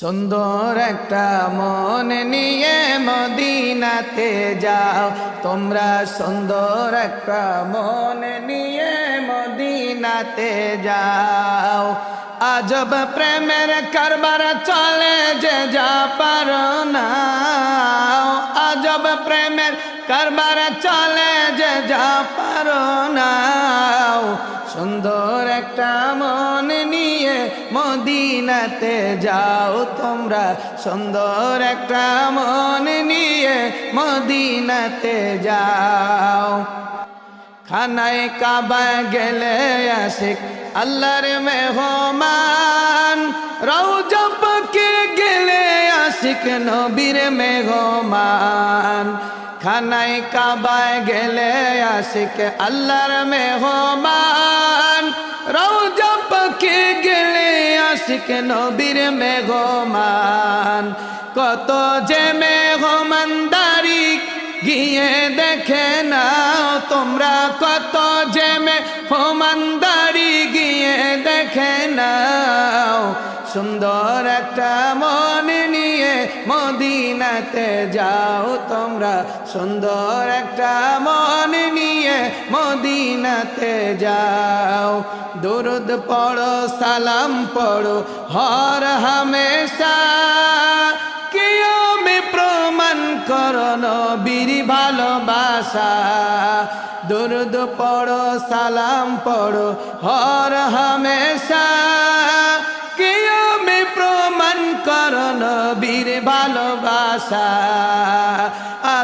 সুন্দর একটা মন নিয়ে মদিনাতে যাও। তোমরা সুন্দর একটা মন নিয়ে মদিনাতে যাও। আজব প্রেমের কারবার চলে যে যা পারো না আজব প্রেমের কারবার চলে যে যা পারো না সুন্দর একটা মন নিয়ে মদিনাতে যাও তোমরা। সুন্দর একটা মন নিয়ে মদিনাতে যাও। খানায় কাবা গেলে আশিক, আল্লাহর মেহমান। রৌজা পাকে গেলে আশিক, নবীর মেহমান। খানায় কাবায় গেলে আশিক, আল্লাহর মেহমান। আশিক নবীর মেঘমান। কত যে মেহমানদারি গিয়ে দেখে নাও তোমরা। কত যে মেহমানদারি গিয়ে দেখে নাও। সুন্দর একটা মন নিয়ে মদিনাতে যাও তোমরা। সুন্দর একটা মন মদিনাতে যাও। দুরুদ পড়ো, সালাম পড়ো, হর হামেশা। কিয়মে প্রমাণ করো নবীর ভালোবাসা। দুরুদ পড়ো, সালাম পড়ো, হর হামেশা। কিয়মে প্রমাণ করো নবীর ভালোবাসা।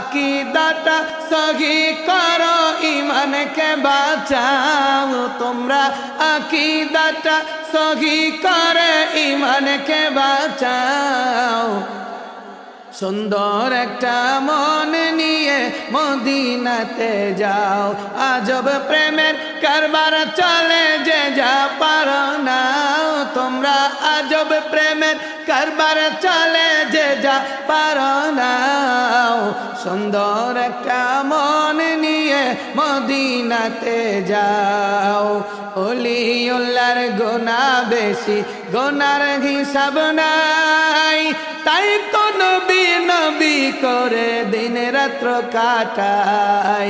আকিদাটা সহি করো ইমানকে বাঁচাও। তোমরা আকিদাটা সহি করে ইমানকে বাঁচাও। সুন্দর একটা মন নিয়ে মদিনাতে যাও। আজব প্রেমের কারবার চলে যে যা পারো না তোমরা আজব প্রেমের কারবার চলে যে যা পারো না সুন্দর একটা মন নিয়ে মদিনাতে যাও। ওলি উল্লার গোনা বেশি, গোনার হিসাব নাই। তাই তো নবী করে দিন রাত্র কাটাই।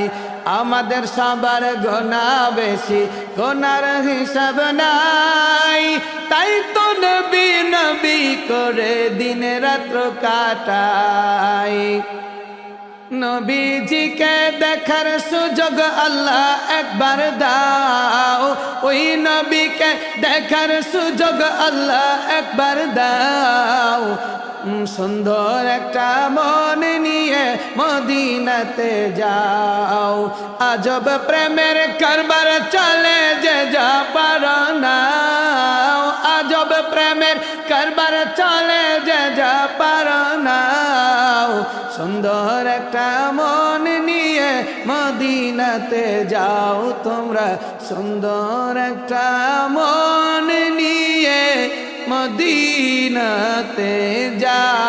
আমাদের সবার গোনা বেশি, গোনার হিসাব নাই। তাই তো নবী নবী করে দিনে রাত্র কাটাই। নবীজিকে দেখার সুযোগ আল্লাহ একবার দাও। ওই নবীকে দেখার সুযোগ আল্লাহ একবার দাও। সুন্দর একটা মন নিয়ে মদিনাতে যাও। আজব প্রেমের কারবার চলে যে সুন্দর একটা মন নিয়ে মদিনাতে যাও তোমরা। সুন্দর একটা মন নিয়ে মদিনাতে যাও।